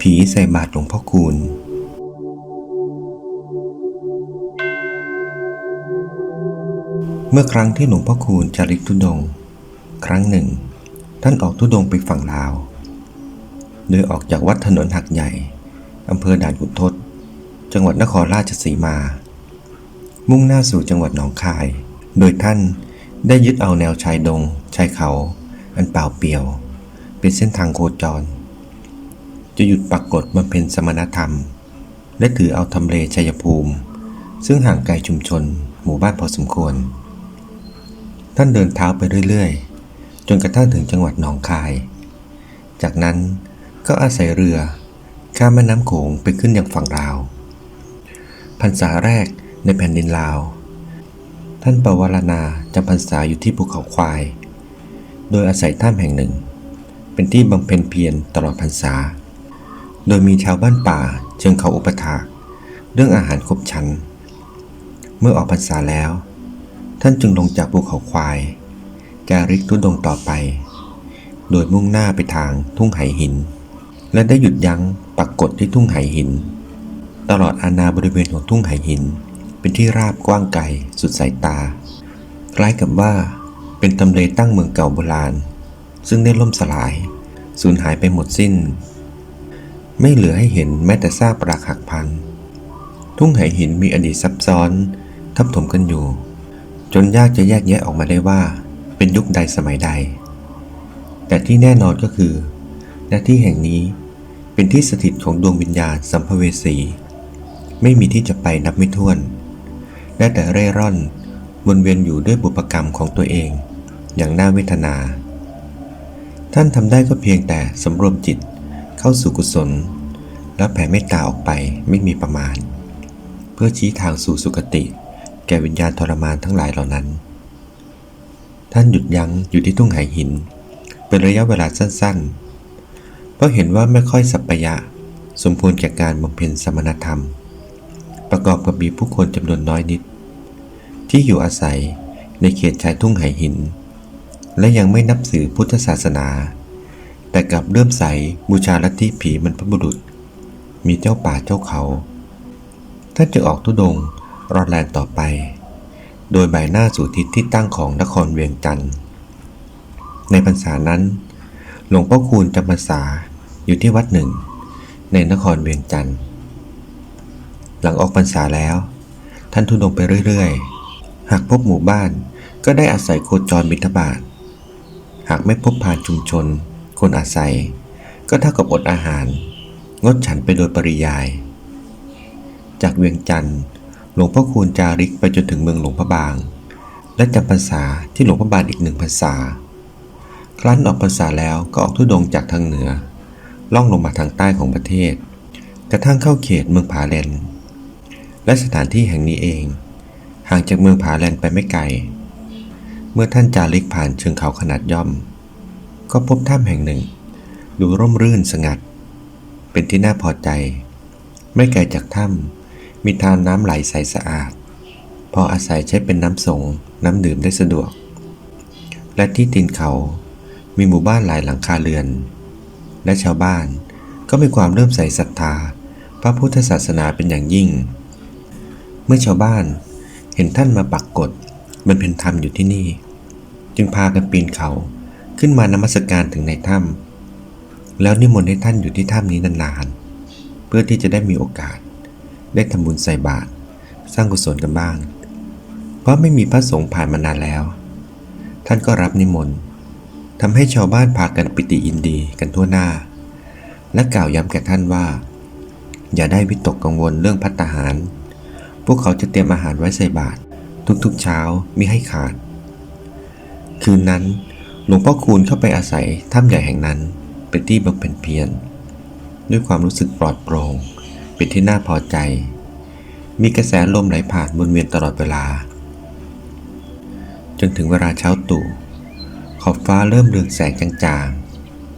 ผีใส่บาตรหลวงพ่อคูณ เมื่อครั้งที่หลวงพ่อคูณจาริกทุดง ครั้งหนึ่ง ท่านออกทุดงไปฝั่งลาว โดยออกจากวัดถนนหักใหญ่อำเภอด่านขุนทดจังหวัดนครราชสีมา มุ่งหน้าสู่จังหวัดหนองคาย โดยท่านได้ยึดเอาแนวชายดง ชายเขา อันเปล่าเปลี่ยว เป็นเส้นทางโคจร จะหยุดปักกฏบำเพ็ญสมณธรรม และถือเอาทำเลชัยภูมิ ซึ่งห่างไกลชุมชน หมู่บ้านพอสมควร ท่านเดินเท้าไปเรื่อยๆ จนกระทั่งถึงจังหวัดหนองคาย จากนั้นก็อาศัยเรือข้ามแม่น้ำโขงไปขึ้นยังฝั่งลาวพรรษาแรกในแผ่นดินลาว ท่านปวารณาจำพรรษาอยู่ที่ภูเขาควาย โดยอาศัยถ้ำแห่งหนึ่ง เป็นที่บำเพ็ญเพียรตลอดพรรษา โดยมีชาวบ้านป่าเชิญเขาอุปถากเรื่องอาหารครบชั้น เมื่อออกพรรษาแล้ว ท่านจึงลงจากภูเขาควาย จาริกทุดงต่อไป โดยมุ่งหน้าไปทางทุ่งไหหิน และได้หยุดยั้งปักกฏที่ทุ่งไหหิน ตลอดอาณาบริเวณของทุ่งไหหิน เป็นที่ราบกว้างไกลสุดสายตา คล้ายกับว่าเป็นตำเลตั้งเมืองเก่าโบราณ ซึ่งได้ล่มสลาย สูญหายไปหมดสิ้น ไม่เหลือให้เห็นแม้แต่ซากปรักหักพัง ทุ่งไหหินมีอดีตซับซ้อน ทับถมกันอยู่ จนยากจะแยกแยะออกมาได้ว่า เป็นยุคใดสมัยใด แต่ที่แน่นอนก็คือณที่แห่งนี้เป็นที่สถิตของดวงวิญญาณสัมภเวสี ไม่มีที่จะไปนับไม่ถ้วนได้แต่เร่ร่อนวนเวียนอยู่ด้วยบุพกรรมของตัวเอง อย่างน่าเวทนา ท่านทำได้ก็เพียงแต่สำรวมจิตเข้าสู่กุศล และแผ่เมตตาออกไปไม่มีประมาณ เพื่อชี้ทางสู่สุคติ แก่วิญญาณทรมานทั้งหลายเหล่านั้น ท่านหยุดยั้งอยู่ที่ทุ่งไหหิน เป็นระยะเวลาสั้นๆ เพราะเห็นว่าไม่ค่อยสัปยะ สมควรแก่การบำเพ็ญสมณธรรม ประกอบกับมีผู้คนจำนวนน้อยนิด ที่อยู่อาศัยในเขตชายทุ่งไหหิน และยังไม่นับถือพุทธศาสนา แต่กลับเริ่มใสบูชาลัทธิผีมันพบุรุษ มีเจ้าป่าเจ้าเขา ท่านจึงออกทุดงรอดแลนต่อไป โดยใบหน้าสู่ทิศที่ตั้งของนครเวียงจันทร์ในพรรษานั้น หลวงพ่อคูณจำพรรษาอยู่ที่วัดหนึ่ง ในนครเวียงจันทร์หลังออกพรรษาแล้ว ท่านทุดงไปเรื่อยๆ หากพบหมู่บ้านก็ได้อาศัยโคจรบิณฑบาต หากไม่พบผ่านชุมชน คนอาศัย ก็เท่ากับอดอาหาร งดฉันไปโดยปริยาย จากเวียงจันทร์หลวงพ่อคูณจาริกไปจนถึงเมืองหลวงพระบาง และจำพรรษาที่หลวงพระบางอีกหนึ่งพรรษา ครั้นออกพรรษาแล้วก็ออกทุดงจากทางเหนือ ล่องลงมาทางใต้ของประเทศ กระทั่งเข้าเขตเมืองผาแลนและสถานที่แห่งนี้เอง ห่างจากเมืองผาแลนไปไม่ไกล เมื่อท่านจาริกผ่านเชิงเขาขนาดย่อม ก็พบถ้ำแห่งหนึ่ง ดูร่มรื่นสงัด เป็นที่น่าพอใจ ไม่ไกลจากถ้ำมีทานน้ำไหลใสสะอาด พออาศัยใช้เป็นน้ำสงน้ำดื่มได้สะดวก และที่ตีนเขามีหมู่บ้านหลายหลังคาเรือน และชาวบ้านก็มีความเริ่มใส่ศรัทธา พระพุทธศาสนาเป็นอย่างยิ่ง เมื่อชาวบ้านเห็นท่านมาปักกฎบรรเพ็ญธรรมอยู่ที่นี่ จึงพากันปีนเขาขึ้นมานมัสการถึงในถ้ำแล้วนิมนต์ให้ท่านอยู่ที่ถ้ำนี้นานๆ เพื่อที่จะได้มีโอกาส ได้ทำบุญใส่บาตรสร้างกุศลกันบ้าง เพราะไม่มีพระสงฆ์ผ่านมานานแล้ว ท่านก็รับนิมนต์ทำให้ชาวบ้านพากันปิติยินดีกันทั่วหน้า และกล่าวย้ำแก่ท่านว่า อย่าได้วิตกกังวลเรื่องพัตหาร พวกเขาจะเตรียมอาหารไว้ใส่บาตรทุกๆเช้ามิให้ขาด คืนนั้นหลวงพ่อคูณเข้าไปอาศัยถ้ำใหญ่แห่งนั้น เป็นที่บำเพ็ญเพียรด้วยความรู้สึกปลอดโปร่งเป็นที่น่าพอใจ มีกระแสลมไหลผ่านวนเวียนตลอดเวลา จนถึงเวลาเช้าตู่ ขอบฟ้าเริ่มเรืองแสงจาง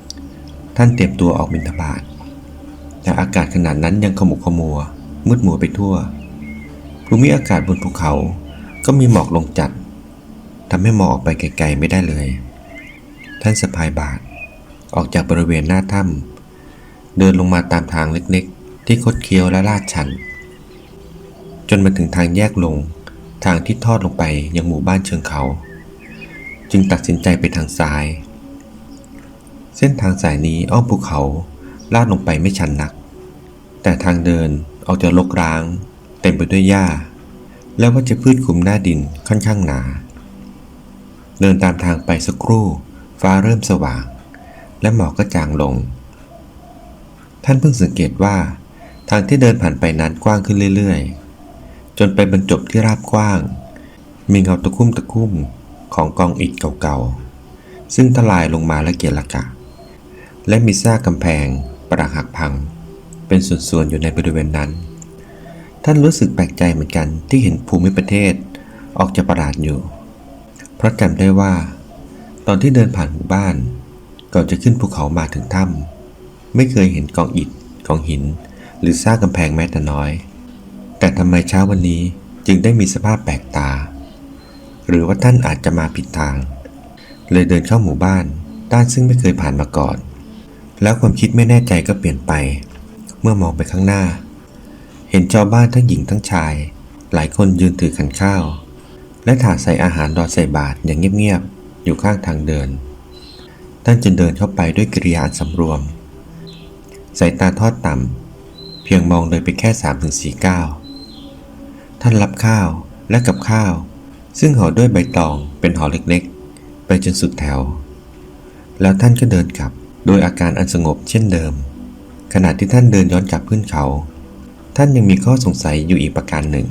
ๆ ท่านเตรียมตัวออกบิณฑบาตแต่อากาศขนาดนั้นยังขมุกขมัว มืดมัวไปทั่ว ภูมิอากาศบนภูเขาก็มีหมอกลงจัด ทำให้มองออกไปไกลๆไม่ได้เลย ท่านสะพายบาทออกจากบริเวณหน้าถ้ำเดินลงมาตามทางเล็กๆ ที่คดเคี้ยวและลาดชัน จนมาถึงทางแยกลง ทางที่ทอดลงไปยังหมู่บ้านเชิงเขา จึงตัดสินใจไปทางซ้าย เส้นทางสายนี้อ้อมภูเขาลาดลงไปไม่ชันนัก แต่ทางเดินออกจะรกร้าง เต็มไปด้วยหญ้า และวัชพืชคลุมหน้าดินค่อนข้างหนา เดินตามทางไปสักครู่ ฟ้าเริ่มสว่าง และหมอกก็จางลง ท่านเพิ่งสังเกตว่า ทางที่เดินผ่านไปนั้นกว้างขึ้นเรื่อยๆ จนไปบรรจบที่ราบกว้าง มีเงาตะคุ่มตะคุ่มของกองอิฐเก่าๆ ซึ่งทลายลงมาและเกียละกะ และมีซากกำแพงปรักหักพัง เป็นส่วนๆอยู่ในบริเวณนั้น ท่านรู้สึกแปลกใจเหมือนกันที่เห็นภูมิประเทศออกจะประหลาดอยู่ เพราะจำได้ว่า ตอนที่เดินผ่านหมู่บ้าน ก่อนจะขึ้นภูเขามาถึงถ้ำไม่เคยเห็นกองอิฐกองหิน หรือซากกำแพงแม้แต่น้อย แต่ทำไมเช้าวันนี้จึงได้มีสภาพแปลกตา หรือว่าท่านอาจจะมาผิดทาง เลยเดินเข้าหมู่บ้านด้านซึ่งไม่เคยผ่านมาก่อน แล้วความคิดไม่แน่ใจก็เปลี่ยนไป เมื่อมองไปข้างหน้า เห็นชาวบ้านทั้งหญิงทั้งชาย หลายคนยืนถือขันข้าว และถาดใส่อาหารรอใส่บาตรอย่างเงียบๆอยู่ข้างทางเดิน ท่านจึงเดินเข้าไปด้วยกิริยาอันสำรวม สายตาทอดต่ำเพียงมองเลยไปแค่3าถึงสี่ก้าวท่านรับข้าวและกับข้าว ซึ่งห่อด้วยใบตองเป็นห่อเล็กๆ ไปจนสุดแถว แล้วท่านก็เดินกลับโดยอาการอันสงบเช่นเดิม ขณะที่ท่านเดินย้อนกลับขึ้นเขา ท่านยังมีข้อสงสัยอยู่อีกประการหนึ่ง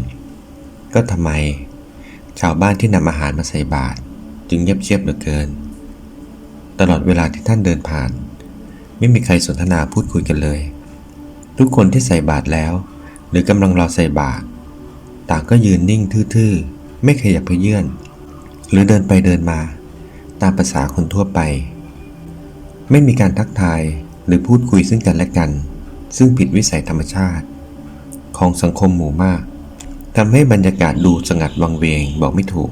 ก็ทำไม ชาวบ้านที่นำอาหารมาใส่บาตรจึงเงียบเชียบเหลือเกิน ตลอดเวลาที่ท่านเดินผ่าน ไม่มีใครสนทนาพูดคุยกันเลย ทุกคนที่ใส่บาตรแล้ว หรือกำลังรอใส่บาตรต่างก็ยืนนิ่งทื่อๆ ไม่ขยับเพื่อนหรือเดินไปเดินมา ตามภาษาคนทั่วไป ไม่มีการทักทายหรือพูดคุยซึ่งกันและกัน ซึ่งผิดวิสัยธรรมชาติ ของสังคมหมู่มาก ทำให้บรรยากาศดูสงัดวังเวงบอกไม่ถูก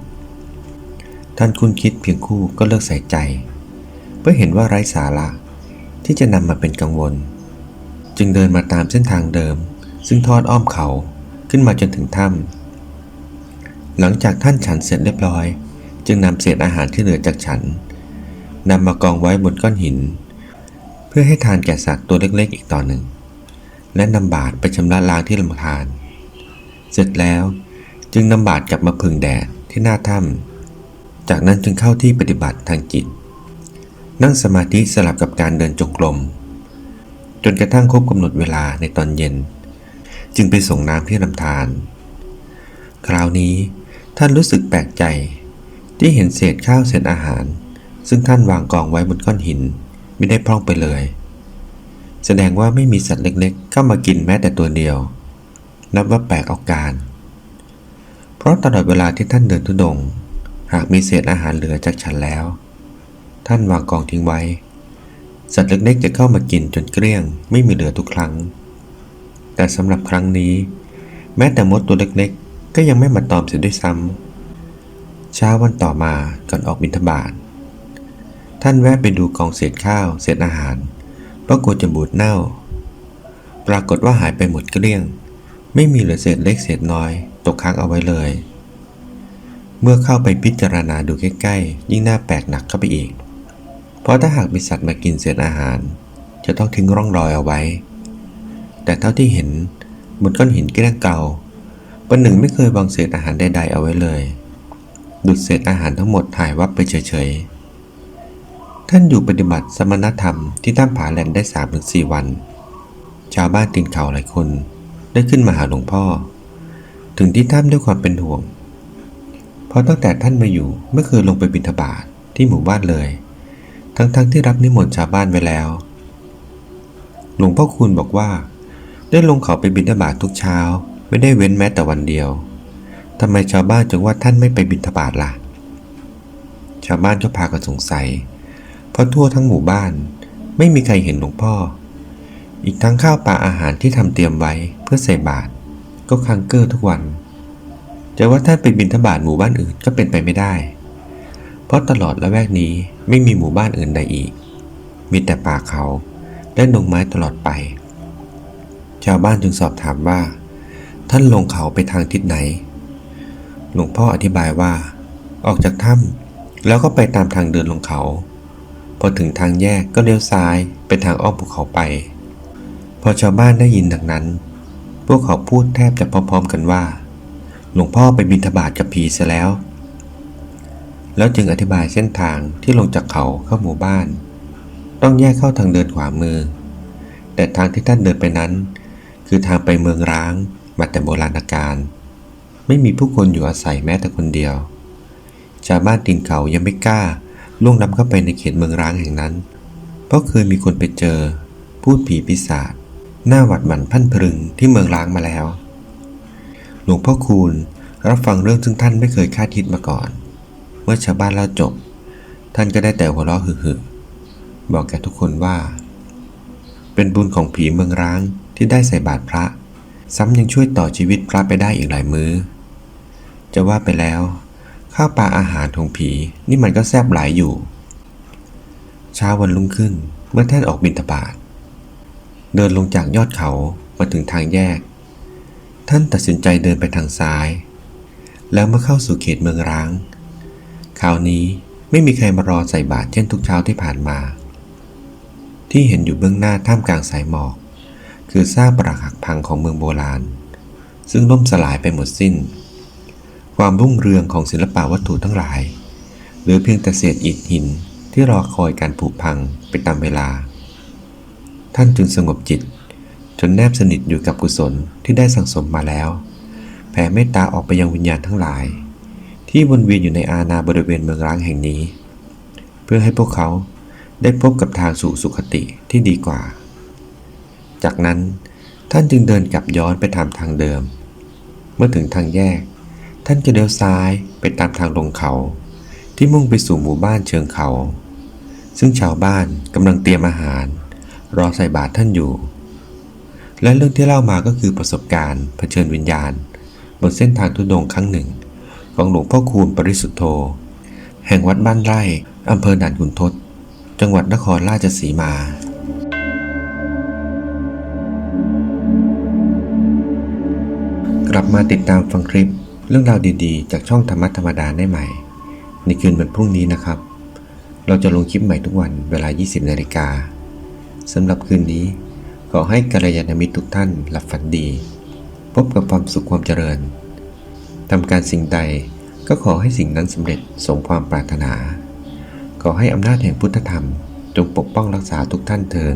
ท่านคุณคิดเพียงคู่ก็เลิกใส่ใจ เพื่อเห็นว่าไร้สาระที่จะนำมาเป็นกังวล จึงเดินมาตามเส้นทางเดิม ซึ่งทอดอ้อมเขาขึ้นมาจนถึงถ้ำหลังจากท่านฉันเสร็จเรียบร้อย จึงนำเศษอาหารที่เหลือจากฉันนำมากองไว้บนก้อนหิน เพื่อให้ทานแก่สัตว์ตัวเล็กๆ อีกต่อหนึ่ง และนำบาตรไปชำระล้างที่ลำธาร เสร็จแล้ว จึงนำบาตรกลับมาพึ่งแดดที่หน้าถ้ำจากนั้นจึงเข้าที่ปฏิบัติทางจิต นั่งสมาธิสลับกับการเดินจงกรมจนกระทั่งครบกำหนดเวลาในตอนเย็น จึงไปส่งน้ำที่ลำธารคราวนี้ท่านรู้สึกแปลกใจที่เห็นเศษข้าวเศษอาหาร ซึ่งท่านวางกองไว้บนก้อนหินไม่ได้พร่องไปเลย แสดงว่าไม่มีสัตว์เล็กๆเข้ามากินแม้แต่ตัวเดียว นับว่าแปลกเอาการ เพราะตลอดเวลาที่ท่านเดินทุดง หากมีเศษอาหารเหลือจากฉันแล้ว ท่านวางกองทิ้งไว้ สัตว์เล็กๆจะเข้ามากินจนเกลี้ยง ไม่มีเหลือทุกครั้ง แต่สำหรับครั้งนี้ แม้แต่มดตัวเล็กๆ ก็ยังไม่มาตอมเสียด้วยซ้ำเช้าวันต่อมาก่อนออกบิณฑบาตท่านแวะไปดูกองเศษข้าว เศษอาหารเพราะกลัวจะบูดเน่า ปรากฏว่าหายไปหมดเกลี้ยง ไม่มีเหลือเศษเล็กเศษน้อย ตกค้างเอาไว้เลย เมื่อเข้าไปพิจารณาดูใกล้ๆ ยิ่งน่าแปลกหนักเข้าไปอีก เพราะถ้าหากมีสัตว์มากินเศษอาหาร จะต้องทิ้งร่องรอยเอาไว้ แต่เท่าที่เห็นบนก้อนหินเกลี้งเก่าประหนึ่งไม่เคยวางเศษอาหารใดๆเอาไว้เลยดูดเศษอาหารทั้งหมดหายวับไปเฉยๆ ท่านอยู่ปฏิบัติสมณธรรมที่ถ้ำผาแลนได้สามถึงสี่วัน ชาวบ้านตินเขาหลายคน ได้ขึ้นมาหาหลวงพ่อ ถึงที่ถ้ำด้วยความเป็นห่วง เพราะตั้งแต่ท่านมาอยู่ไม่เคยลงไปบิณฑบาตทที่หมู่บ้านเลย ทั้งๆทที่รับนิมนต์ชาวบ้านไว้แล้ว หลวงพ่อคูณบอกว่า ได้ลงเขาไปบิณฑบาตทุกเช้า ไม่ได้เว้นแม้แต่วันเดียวทำไมชาวบ้านจึงว่าท่านไม่ไปบิณฑบาตล่ะ ชาวบ้านก็พากันสงสัย เพราะทั่วทั้งหมู่บ้าน ไม่มีใครเห็นหลวงพ่อ อีกทั้งข้าวปลาอาหารที่ทำเตรียมไว้เพื่อใส่บาตรก็คังเกอร์ทุกวันจะว่าท่านไปบิณฑบาตหมู่บ้านอื่นก็เป็นไปไม่ได้ เพราะตลอดละแวกนี้ไม่มีหมู่บ้านอื่นใดอีก มีแต่ป่าเขาและดงไม้ตลอดไป ชาวบ้านจึงสอบถามว่า ท่านลงเขาไปทางทิศไหน หลวงพ่ออธิบายว่า ออกจากถ้ำแล้วก็ไปตามทางเดินลงเขา พอถึงทางแยกก็เลี้ยวซ้ายไปทางอ้อมภูเขาไป อชาวบ้านได้ยินดังนั้น พวกเขาพูดแทบจะพร้อมๆกันว่า หลวงพ่อไปบินทบาทกับผีเสียแล้ว แล้วจึงอธิบายเส้นทางที่ลงจากเขาเข้าหมู่บ้าน ต้องแยกเข้าทางเดินขวามือ แต่ทางที่ท่านเดินไปนั้น คือทางไปเมืองร้างมาแต่โบราณกาลไม่มีผู้คนอยู่อาศัยแม้แต่คนเดียว ชาวบ้านตินเขายังไม่กล้าล่วงล้ำเข้าไปในเขตเมืองร้างแห่งนั้น เพราะเคยมีคนไปเจอ พูดผีปีศาจ หน้าหวัดหมันพันพรึงที่เมืองร้างมาแล้ว หลวงพ่อคูณรับฟังเรื่องซึ่งท่านไม่เคยคาดคิดมาก่อน เมื่อชาวบ้านเล่าจบ ท่านก็ได้แต่หัวเราะหึ่ๆบอกแก่ทุกคนว่า เป็นบุญของผีเมืองร้างที่ได้ใส่บาตรพระ ซ้ำยังช่วยต่อชีวิตพระไปได้อีกหลายมือ้อ จะว่าไปแล้ว ข้าวปลาอาหารของผีนี่มันก็แซ่บหลายอยู่ เช้าวันรุ่งขึ้นเมื่อท่านออกบินทบาท เดินลงจากยอดเขามาถึงทางแยก ท่านตัดสินใจเดินไปทางซ้าย แล้วเมื่อเข้าสู่เขตเมืองร้าง คราวนี้ไม่มีใครมารอใส่บาตรเช่นทุกเช้าที่ผ่านมา ที่เห็นอยู่เบื้องหน้าท่ามกลางสายหมอก คือซากปรักหักพังของเมืองโบราณ ซึ่งล่มสลายไปหมดสิ้น ความรุ่งเรืองของศิลปะวัตถุทั้งหลาย หรือเพียงแต่เศษอิฐหินที่รอคอยการผุพังไปตามเวลา ท่านจึงสงบจิต จนแนบสนิทอยู่กับกุศลที่ได้สั่งสมมาแล้ว แผ่เมตตาออกไปยังวิญญาณทั้งหลาย ที่วนเวียนอยู่ในอาณาบริเวณเมืองร้างแห่งนี้ เพื่อให้พวกเขาได้พบกับทางสู่สุขติที่ดีกว่า จากนั้นท่านจึงเดินกลับย้อนไปตามทางเดิม เมื่อถึงทางแยก ท่านจะเลี้ยวซ้ายไปตามทางลงเขา ที่มุ่งไปสู่หมู่บ้านเชิงเขา ซึ่งชาวบ้านกำลังเตรียมอาหาร รอใส่บาตรท่านอยู่ และเรื่องที่เล่ามาก็คือประสบการณ์เผชิญวิญญาณ บนเส้นทางทุดงค์ครั้งหนึ่ง ของหลวงพ่อคูณปริสุทธโธ แห่งวัดบ้านไร่อำเภอด่านขุนทด จังหวัดนครราชสีมากลับมาติดตามฟังคลิปเรื่องราวดีๆ จากช่องธรรมะธรรมดาได้ใหม่ ในคืนวันพรุ่งนี้นะครับ เราจะลงคลิปใหม่ทุกวันเวลา 20นาฬิกา สำหรับคืนนี้ ขอให้กัลยาณมิตรทุกท่านหลับฝันดี พบกับความสุขความเจริญทำการสิ่งใดก็ขอให้สิ่งนั้นสำเร็จสมความปรารถนา ขอให้อำนาจแห่งพุทธธรรม จงปกป้องรักษาทุกท่านเทิน